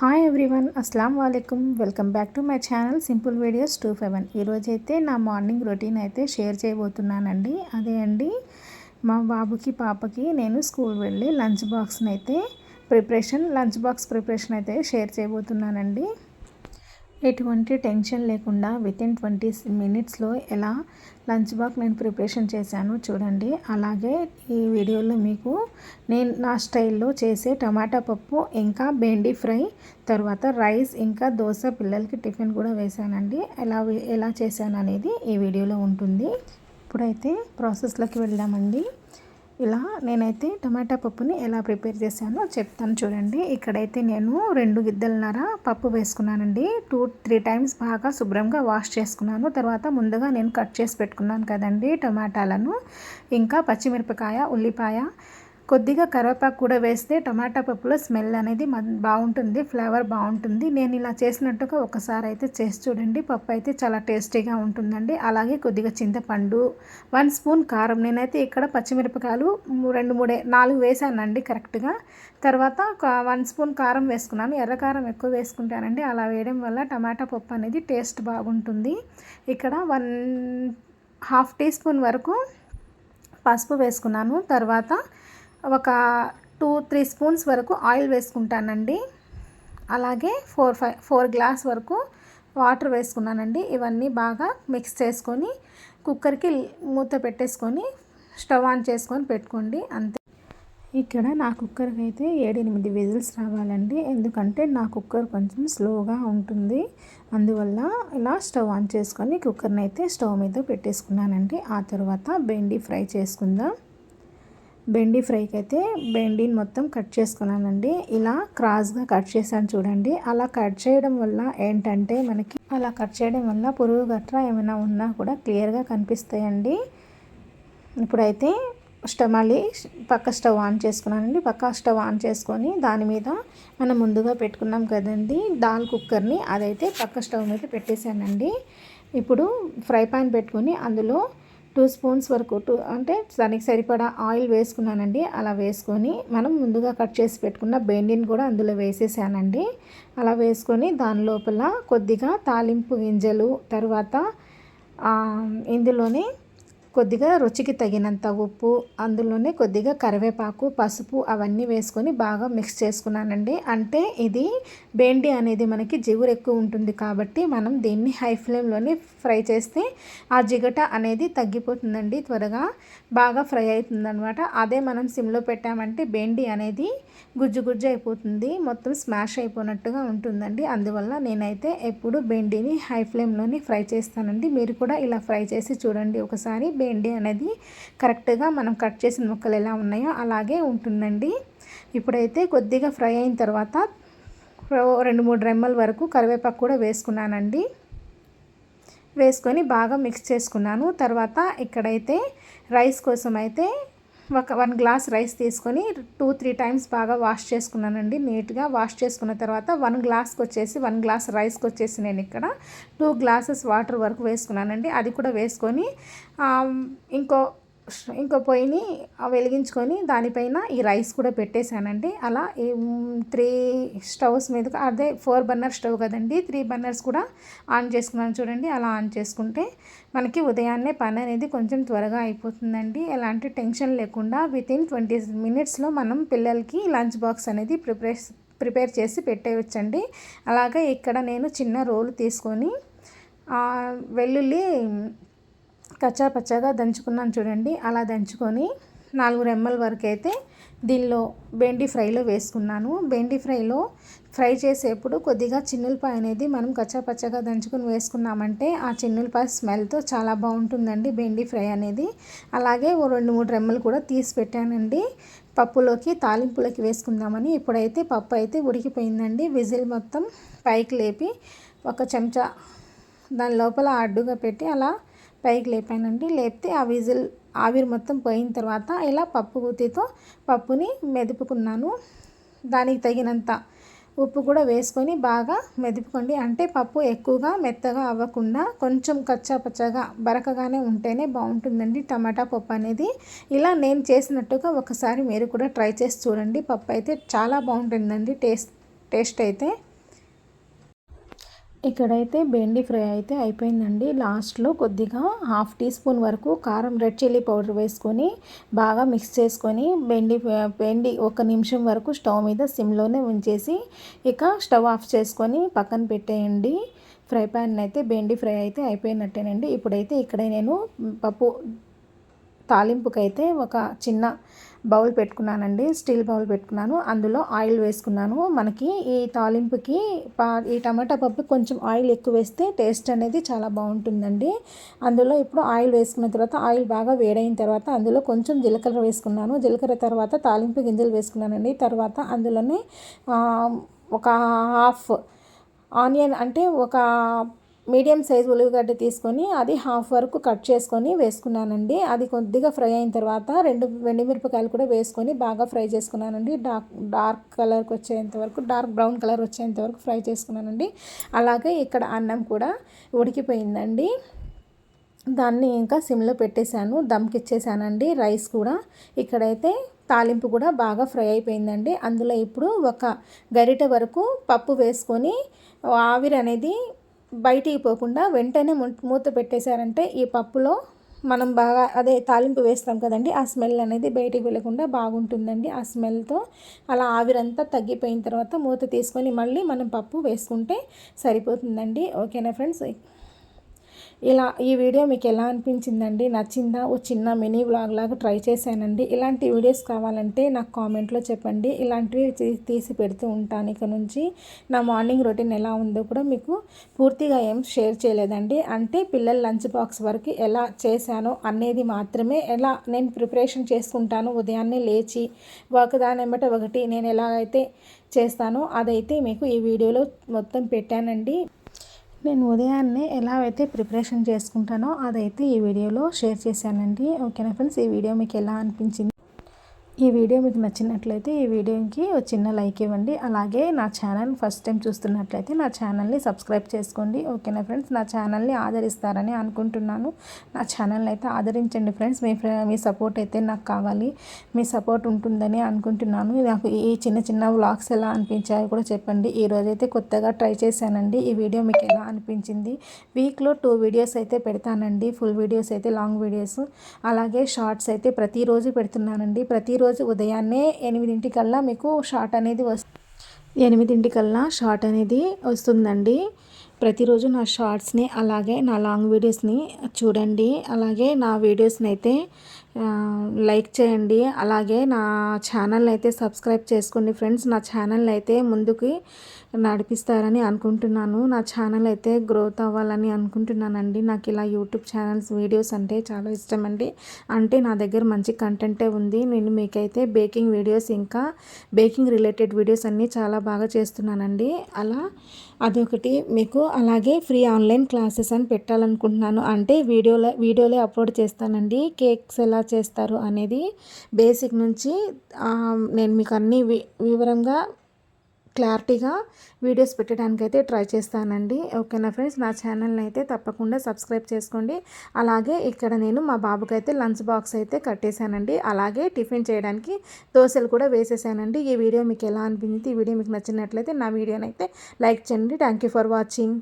Hi everyone అస్సలం వాలేకుమ్ welcome back to my channel simple videos two seven ఈరోజైతే నా morning routine అయితే share చేయబోతున్నానండి. అదే అండి మా బాబుకి పాపకి నేను స్కూల్ వెళ్ళి లంచ్ బాక్స్ని అయితే ప్రిపరేషన్ లంచ్ బాక్స్ ప్రిపరేషన్ అయితే షేర్ చేయబోతున్నానండి. ఎటువంటి టెన్షన్ లేకుండా విత్ ఇన్ ట్వంటీ మినిట్స్లో ఎలా లంచ్ బాక్ నేను ప్రిపరేషన్ చేశాను చూడండి. అలాగే ఈ వీడియోలో మీకు నేను నా స్టైల్లో చేసే టమాటా పప్పు ఇంకా బెండి ఫ్రై తర్వాత రైస్ ఇంకా దోశ పిల్లలకి టిఫిన్ కూడా వేశానండి. ఎలా ఎలా చేశాను అనేది ఈ వీడియోలో ఉంటుంది. ఇప్పుడైతే ప్రాసెస్లోకి వెళ్దామండి. ఇలా నేనైతే టమాటా పప్పుని ఎలా ప్రిపేర్ చేశానో చెప్తాను చూడండి. ఇక్కడైతే నేను రెండు గిద్దలన్నర పప్పు వేసుకున్నానండి. టూ త్రీ టైమ్స్ బాగా శుభ్రంగా వాష్ చేసుకున్నాను. తర్వాత ముందుగా నేను కట్ చేసి పెట్టుకున్నాను కదండి టమాటాలను. ఇంకా పచ్చిమిరపకాయ ఉల్లిపాయ కొద్దిగా కరివేపాకు కూడా వేస్తే టమాటా పప్పులో స్మెల్ అనేది బాగుంటుంది ఫ్లేవర్ బాగుంటుంది. నేను ఇలా చేసినట్టుగా ఒకసారి అయితే చేసి చూడండి. పప్పు అయితే చాలా టేస్టీగా ఉంటుందండి. అలాగే కొద్దిగా చింతపండు వన్ స్పూన్ కారం. నేనైతే ఇక్కడ పచ్చిమిరపకాయలు రెండు మూడే నాలుగు వేసానండి కరెక్ట్గా. తర్వాత వన్ స్పూన్ కారం వేసుకున్నాను. ఎర్రకారం ఎక్కువ వేసుకుంటానండి. అలా వేయడం వల్ల టమాటా పప్పు అనేది టేస్ట్ బాగుంటుంది. ఇక్కడ వన్ హాఫ్ టీ స్పూన్ వరకు పసుపు వేసుకున్నాను. తర్వాత ఒక టూ త్రీ స్పూన్స్ వరకు ఆయిల్ వేసుకుంటానండి. అలాగే ఫోర్ ఫైవ్ ఫోర్ గ్లాస్ వరకు వాటర్ వేసుకున్నానండి. ఇవన్నీ బాగా మిక్స్ చేసుకొని కుక్కర్కి మూత పెట్టేసుకొని స్టవ్ ఆన్ చేసుకొని పెట్టుకోండి. అంతే. ఇక్కడ నా కుక్కర్కి అయితే ఏడెనిమిది విజిల్స్ రావాలండి. ఎందుకంటే నా కుక్కర్ కొంచెం స్లోగా ఉంటుంది. అందువల్ల ఇలా స్టవ్ ఆన్ చేసుకొని కుక్కర్ని అయితే స్టవ్ మీద పెట్టేసుకున్నానండి. ఆ తర్వాత బెండి ఫ్రై చేసుకుందాం. బెండి ఫ్రైకి అయితే బెండిని మొత్తం కట్ చేసుకున్నానండి. ఇలా క్రాస్గా కట్ చేశాను చూడండి. అలా కట్ చేయడం వల్ల ఏంటంటే మనకి అలా కట్ చేయడం వల్ల పురుగు గట్రా ఏమైనా ఉన్నా కూడా క్లియర్గా కనిపిస్తాయండి. ఇప్పుడైతే స్టవ్ మళ్ళీ పక్క స్టవ్ ఆన్ చేసుకున్నానండి. పక్క స్టవ్ ఆన్ చేసుకొని దాని మీద మనం ముందుగా పెట్టుకున్నాం కదండి. దాల్ కుక్కర్ని అదైతే పక్క స్టవ్ మీద పెట్టేశానండి. ఇప్పుడు ఫ్రై పాన్ పెట్టుకొని అందులో టూ స్పూన్స్ వరకు టూ అంటే దానికి సరిపడా ఆయిల్ వేసుకున్నానండి. అలా వేసుకొని మనం ముందుగా కట్ చేసి పెట్టుకున్న బెండిని కూడా అందులో వేసేసానండి. అలా వేసుకొని దాని లోపల కొద్దిగా తాలింపు గింజలు తర్వాత ఇందులోనే కొద్దిగా రుచికి తగినంత ఉప్పు అందులోనే కొద్దిగా కరివేపాకు పసుపు అవన్నీ వేసుకొని బాగా మిక్స్ చేసుకున్నానండి. అంటే ఇది బెండి అనేది మనకి జిగురు ఎక్కువ ఉంటుంది కాబట్టి మనం దీన్ని హై ఫ్లేమ్లోనే ఫ్రై చేస్తే ఆ జిగట అనేది తగ్గిపోతుందండి త్వరగా బాగా ఫ్రై అవుతుందనమాట అదే మనం సిమ్లో పెట్టామంటే బెండి అనేది గుజ్జు గుజ్జు అయిపోతుంది మొత్తం స్మాష్ అయిపోయినట్టుగా ఉంటుందండి. అందువల్ల నేనైతే ఎప్పుడు బెండిని హై ఫ్లేమ్లోనే ఫ్రై చేస్తానండి. మీరు కూడా ఇలా ఫ్రై చేసి చూడండి ఒకసారి. బెండి అనేది కరెక్ట్గా మనం కట్ చేసిన ముక్కలు ఎలా ఉన్నాయో అలాగే ఉంటుందండి. ఇప్పుడైతే కొద్దిగా ఫ్రై అయిన తర్వాత రెండు మూడు రెమ్మల వరకు కరివేపాకు కూడా వేసుకున్నానండి. వేసుకొని బాగా మిక్స్ చేసుకున్నాను. తర్వాత ఇక్కడైతే రైస్ కోసం అయితే ఒక వన్ గ్లాస్ రైస్ తీసుకొని టూ త్రీ టైమ్స్ బాగా వాష్ చేసుకున్నానండి. నీట్గా వాష్ చేసుకున్న తర్వాత వన్ గ్లాస్కి వచ్చేసి వన్ గ్లాస్ రైస్కి వచ్చేసి నేను ఇక్కడ టూ గ్లాసెస్ వాటర్ వరకు వేసుకున్నానండి. అది కూడా వేసుకొని ఇంకో ఇంకో పొయ్యిని వెలిగించుకొని దానిపైన ఈ రైస్ కూడా పెట్టేశానండి. అలా త్రీ స్టవ్స్ మీద అదే ఫోర్ బర్నర్ స్టవ్ కదండి త్రీ బర్నర్స్ కూడా ఆన్ చేసుకున్నాను చూడండి. అలా ఆన్ చేసుకుంటే మనకి ఉదయాన్నే పని అనేది కొంచెం త్వరగా అయిపోతుందండి. ఎలాంటి టెన్షన్ లేకుండా వితిన్ ట్వంటీ మినిట్స్లో మనం పిల్లలకి లంచ్ బాక్స్ అనేది ప్రిపేర్ ప్రిపేర్ చేసి పెట్టేయచ్చండి. అలాగే ఇక్కడ నేను చిన్న రోలు తీసుకొని వెల్లుల్లి కచ్చా పచ్చాగా దంచుకున్నాను చూడండి. అలా దంచుకొని నాలుగు రెమ్మల వరకు అయితే దీనిలో బెండి ఫ్రైలో వేసుకున్నాను. బెండి ఫ్రైలో ఫ్రై చేసేప్పుడు కొద్దిగా చిన్నులపాయ అనేది మనం కచ్చా పచ్చగా దంచుకుని వేసుకున్నామంటే ఆ చిన్నులపాయ స్మెల్తో చాలా బాగుంటుందండి బెండి ఫ్రై అనేది. అలాగే ఓ రెండు మూడు రెమ్మలు కూడా తీసి పెట్టానండి. పప్పులోకి తాలింపులోకి వేసుకుందామని ఇప్పుడైతే పప్పు అయితే ఉడికిపోయిందండి. విజిల్ మొత్తం పైకి లేపి ఒక చెంచా దాని లోపల అడ్డుగా పెట్టి అలా పైకి లేపానండి. లేపితే ఆ విజిల్ ఆవిరి మొత్తం పోయిన తర్వాత ఇలా పప్పు గుత్తితో పప్పుని మెదుపుకున్నాను. దానికి తగినంత ఉప్పు కూడా వేసుకొని బాగా మెదుపుకోండి. అంటే పప్పు ఎక్కువగా మెత్తగా అవ్వకుండా కొంచెం కచ్చాపచ్చగా బరకగానే ఉంటేనే బాగుంటుందండి టమాటా పప్పు అనేది. ఇలా నేను చేసినట్టుగా ఒకసారి మీరు కూడా ట్రై చేసి చూడండి. పప్పు అయితే చాలా బాగుంటుందండి టేస్ట్ టేస్ట్ అయితే. ఇక్కడైతే బెండి ఫ్రై అయితే అయిపోయిందండి. లాస్ట్లో కొద్దిగా హాఫ్ టీ స్పూన్ వరకు కారం రెడ్ చిల్లీ పౌడర్ వేసుకొని బాగా మిక్స్ చేసుకొని బెండి బెండి ఒక నిమిషం వరకు స్టవ్ మీద సిమ్లోనే ఉంచేసి ఇక స్టవ్ ఆఫ్ చేసుకొని పక్కన పెట్టేయండి. ఫ్రై ప్యాన్ అయితే బెండి ఫ్రై అయితే అయిపోయినట్టేనండి. ఇప్పుడైతే ఇక్కడ నేను పప్పు తాలింపుకైతే ఒక చిన్న బౌల్ పెట్టుకున్నానండి స్టీల్ బౌల్ పెట్టుకున్నాను. అందులో ఆయిల్ వేసుకున్నాను. మనకి ఈ తాలింపుకి పా ఈ టమాటా పప్పు కొంచెం ఆయిల్ ఎక్కువ వేస్తే టేస్ట్ అనేది చాలా బాగుంటుందండి. అందులో ఇప్పుడు ఆయిల్ వేసుకున్న తర్వాత ఆయిల్ బాగా వేడైన తర్వాత అందులో కొంచెం జీలకర్ర వేసుకున్నాను. జీలకర్ర తర్వాత తాలింపు గింజలు వేసుకున్నానండి. తర్వాత అందులోనే ఒక హాఫ్ ఆనియన్ అంటే ఒక మీడియం సైజ్ ఉల్లిగడ్డ తీసుకొని అది హాఫ్ వరకు కట్ చేసుకొని వేసుకున్నానండి. అది కొద్దిగా ఫ్రై అయిన తర్వాత రెండు మిరపకాయలు కూడా వేసుకొని బాగా ఫ్రై చేసుకున్నానండి. డార్క్ డార్క్ కలర్కి వచ్చేంత వరకు డార్క్ బ్రౌన్ కలర్ వచ్చేంత వరకు ఫ్రై చేసుకున్నానండి. అలాగే ఇక్కడ అన్నం కూడా ఉడికిపోయిందండి. దాన్ని ఇంకా సిమ్లో పెట్టేశాను దమ్కి ఇచ్చేసానండి రైస్ కూడా ఇక్కడైతే తాలింపు కూడా బాగా ఫ్రై అయిపోయిందండి. అందులో ఇప్పుడు ఒక గరిట వరకు పప్పు వేసుకొని ఆవిరి అనేది బయటికి పోకుండా వెంటనే మూత పెట్టేశారంటే ఈ పప్పులో మనం బాగా అదే తాలింపు వేస్తాం కదండి ఆ స్మెల్ అనేది బయటికి వెళ్ళకుండా బాగుంటుందండి. ఆ స్మెల్తో అలా ఆవిరంతా తగ్గిపోయిన తర్వాత మూత తీసుకొని మళ్ళీ మనం పప్పు వేసుకుంటే సరిపోతుందండి. ఓకేనా ఫ్రెండ్స్? ఇలా ఈ వీడియో మీకు ఎలా అనిపించిందండి? నచ్చిందా? ఓ చిన్న మినీ వ్లాగ్ లాగా ట్రై చేశానండి. ఇలాంటి వీడియోస్ కావాలంటే నాకు కామెంట్లో చెప్పండి. ఇలాంటివి తీసి పెడుతూ ఉంటాను ఇక నుంచి. నా మార్నింగ్ రొటీన్ ఎలా ఉందో కూడా మీకు పూర్తిగా ఏం షేర్ చేయలేదండి. అంటే పిల్లల లంచ్ బాక్స్ వరకు ఎలా చేశానో అనేది మాత్రమే ఎలా నేను ప్రిపరేషన్ చేసుకుంటాను. ఉదయాన్నే లేచి ఒకదాని వెంబట ఒకటి నేను ఎలాగైతే చేస్తానో అదైతే మీకు ఈ వీడియోలో మొత్తం పెట్టానండి. నేను ఉదయాన్నే ఎలా అయితే ప్రిపరేషన్ చేసుకుంటానో అదైతే ఈ వీడియోలో షేర్ చేశానండి. ఓకేనా ఫ్రెండ్స్? ఈ వీడియో మీకు ఎలా అనిపించింది ఈ వీడియో మీకు నచ్చినట్లయితే ఈ వీడియోకి ఒక చిన్న లైక్ ఇవ్వండి. అలాగే నా ఛానల్ ఫస్ట్ టైం చూస్తున్నట్లయితే నా ఛానల్ని సబ్స్క్రైబ్ చేసుకోండి. ఓకేనా ఫ్రెండ్స్? నా ఛానల్ని ఆదరిస్తారని అనుకుంటున్నాను. నా ఛానల్ని అయితే ఆదరించండి ఫ్రెండ్స్. మీ మీ సపోర్ట్ అయితే నాకు కావాలి. మీ సపోర్ట్ ఉంటుందని అనుకుంటున్నాను. నాకు ఈ చిన్న చిన్న వ్లాగ్స్ ఎలా అనిపించాయో కూడా చెప్పండి. ఈరోజైతే కొత్తగా ట్రై చేశానండి. ఈ వీడియో మీకు ఎలా అనిపించింది? వీక్లో టూ వీడియోస్ అయితే పెడతానండి. ఫుల్ వీడియోస్ అయితే లాంగ్ వీడియోస్. అలాగే షార్ట్స్ అయితే ప్రతిరోజు పెడుతున్నానండి. ప్రతిరోజు రోజు ఉదయాన్నే ఎనిమిదింటికల్లా మీకు షార్ట్ అనేది వస్తుంది ఎనిమిదింటికల్లా షార్ట్ అనేది వస్తుందండి. ప్రతిరోజు నా షార్ట్స్ని అలాగే నా లాంగ్ వీడియోస్ని చూడండి. అలాగే నా వీడియోస్ని అయితే లైక్ చేయండి. అలాగే నా ఛానల్ అయితే సబ్స్క్రైబ్ చేసుకోండి ఫ్రెండ్స్. నా ఛానల్ అయితే ముందుకి నడిపిస్తారని అనుకుంటున్నాను. నా ఛానల్ అయితే గ్రోత్ అవ్వాలని అనుకుంటున్నానండి. నాకు ఇలా యూట్యూబ్ ఛానల్స్ వీడియోస్ అంటే చాలా ఇష్టం అండి అంటే నా దగ్గర మంచి కంటెంటే ఉంది. నేను మీకైతే బేకింగ్ వీడియోస్ ఇంకా బేకింగ్ రిలేటెడ్ వీడియోస్ అన్నీ చాలా బాగా చేస్తున్నానండి. అలా అదొకటి. మీకు అలాగే ఫ్రీ ఆన్లైన్ క్లాసెస్ అని పెట్టాలనుకుంటున్నాను. అంటే వీడియోలో వీడియోలే అప్లోడ్ చేస్తానండి. కేక్స్ ఎలా ఎలా చేస్తారు అనేది బేసిక్ నుంచి నేను మీకు అన్ని వివరంగా క్లారిటీగా వీడియోస్ పెట్టడానికి అయితే ట్రై చేస్తానండి. ఓకేనా ఫ్రెండ్స్? నా ఛానల్ని అయితే తప్పకుండా సబ్స్క్రైబ్ చేసుకోండి. అలాగే ఇక్కడ నేను మా బాబుకి అయితే లంచ్ బాక్స్ అయితే కట్టేశానండి. అలాగే టిఫిన్ చేయడానికి దోశలు కూడా వేసేసానండి. ఈ వీడియో మీకు ఎలా అనిపించింది? ఈ వీడియో మీకు నచ్చినట్లయితే నా వీడియోని అయితే లైక్ చేయండి. Thank for watching.